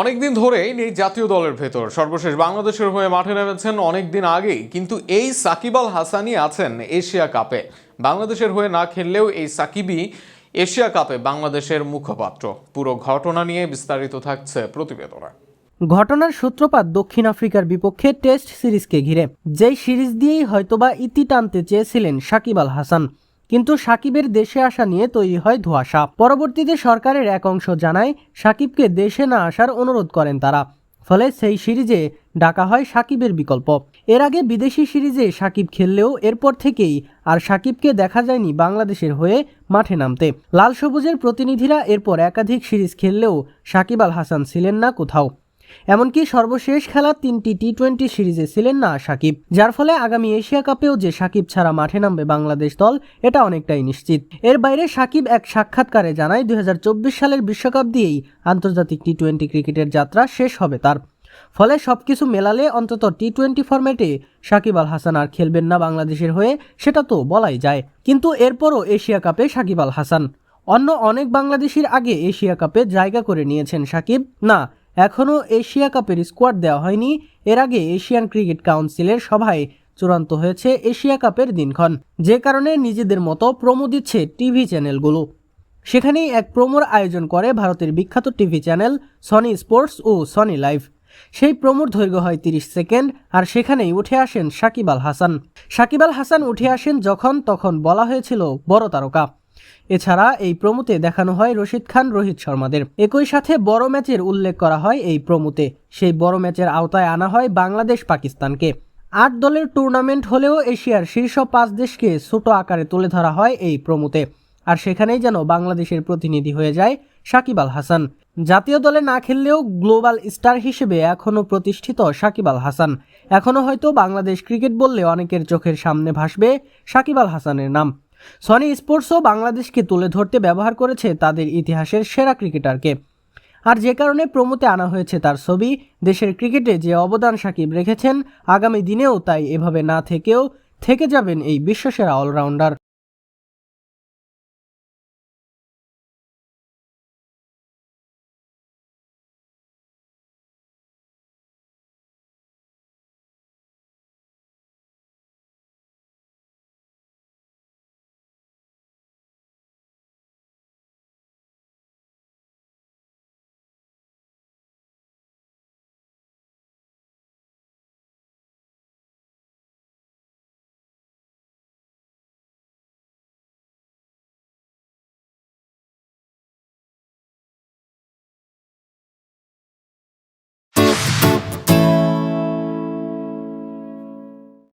অনেকদিন ধরেই এই জাতীয় দলের ভেতর। সর্বশেষ বাংলাদেশের হয়ে মাঠে নেমেছেন অনেক দিন আগেই। কিন্তু এই সাকিব আল হাসানই আছেন এশিয়া কাপে। বাংলাদেশের হয়ে না খেললেও এই সাকিবই এশিয়া কাপে বাংলাদেশের মুখপাত্র। পুরো ঘটনা নিয়ে বিস্তারিত থাকছে প্রতিবেদনে। ঘটনার সূত্রপাত দক্ষিণ আফ্রিকার বিপক্ষে টেস্ট সিরিজকে ঘিরে। যেই সিরিজ দিয়েই হয়তোবা ইতি টানতে চেয়েছিলেন সাকিব আল হাসান। কিন্তু সাকিবের দেশে আসা নিয়ে তৈরি হয় ধোঁয়াশা। পরবর্তীতে সরকারের এক অংশ জানায়, সাকিবকে দেশে না আসার অনুরোধ করেন তারা। ফলে সেই সিরিজে ডাকা হয় সাকিবের বিকল্প। এর আগে বিদেশি সিরিজে সাকিব খেললেও এরপর থেকেই আর সাকিবকে দেখা যায়নি বাংলাদেশের হয়ে মাঠে নামতে। লাল সবুজের প্রতিনিধিরা এরপর একাধিক সিরিজ খেললেও সাকিব আল হাসান ছিলেন না কোথাও। এমনকি সর্বশেষ খেলা তিনটি টি টোয়েন্টি সিরিজে ছিলেন না সাকিব, যার ফলে আগামী এশিয়া কাপেও যে সাকিব ছাড়া মাঠে নামবে বাংলাদেশ দল, এটা অনেকটাই নিশ্চিত। এর বাইরে সাকিব এক সাক্ষাৎকারে জানায়, দুই সালের বিশ্বকাপ দিয়েই আন্তর্জাতিক টি টোয়েন্টি ক্রিকেটের যাত্রা শেষ হবে তার। ফলে সবকিছু মেলালে অন্তত টি টোয়েন্টি ফরম্যাটে সাকিব আল হাসান আর খেলবেন না বাংলাদেশের হয়ে, সেটা তো বলাই যায়। কিন্তু এরপরও এশিয়া কাপে সাকিব আল হাসান। অন্য অনেক বাংলাদেশির আগে এশিয়া কাপে জায়গা করে নিয়েছেন সাকিব। না এখনও এশিয়া কাপের স্কোয়াড দেওয়া হয়নি। এর আগে এশিয়ান ক্রিকেট কাউন্সিলের সভায় চূড়ান্ত হয়েছে এশিয়া কাপের দিনক্ষণ। যে কারণে নিজেদের মতো প্রমো দিচ্ছে টিভি চ্যানেলগুলো। সেখানেই এক প্রোমোর আয়োজন করে ভারতের বিখ্যাত টিভি চ্যানেল সনি স্পোর্টস ও সনি লাইভ। সেই প্রোমোর দৈর্ঘ্য হয় তিরিশ সেকেন্ড আর সেখানেই উঠে আসেন সাকিব আল হাসান। সাকিব আল হাসান উঠে আসেন যখন তখন বলা হয়েছিল বড় তারকা। এছাড়া এই প্রমোতে দেখানো হয় রশিদ খান, রোহিত শর্মাদের। একই সাথে বড় ম্যাচের উল্লেখ করা হয় এই প্রমোতে। সেই বড় ম্যাচের আওতায় আনা হয় বাংলাদেশ পাকিস্তানকে। আট দলের টুর্নামেন্ট হলেও এশিয়ার শীর্ষ পাঁচ দেশকে ছোট আকারে তুলে ধরা হয় এই প্রমোতে। আর সেখানেই যেন বাংলাদেশের প্রতিনিধি হয়ে যায় সাকিব আল হাসান। জাতীয় দলে না খেললেও গ্লোবাল স্টার হিসেবে এখনও প্রতিষ্ঠিত সাকিব আল হাসান। এখনও হয়তো বাংলাদেশ ক্রিকেট বললে অনেকের চোখের সামনে ভাসবে সাকিব আল হাসানের নাম। সনি স্পোর্টসও বাংলাদেশকে তুলে ধরতে ব্যবহার করেছে তাদের ইতিহাসের সেরা ক্রিকেটারকে। আর যে কারণে প্রমোতে আনা হয়েছে তার ছবি, দেশের ক্রিকেটে যে অবদান সাকিব রেখেছেন, আগামী দিনেও তাই এভাবে না থেকেও থেকে যাবেন এই বিশ্বসেরা অলরাউন্ডার।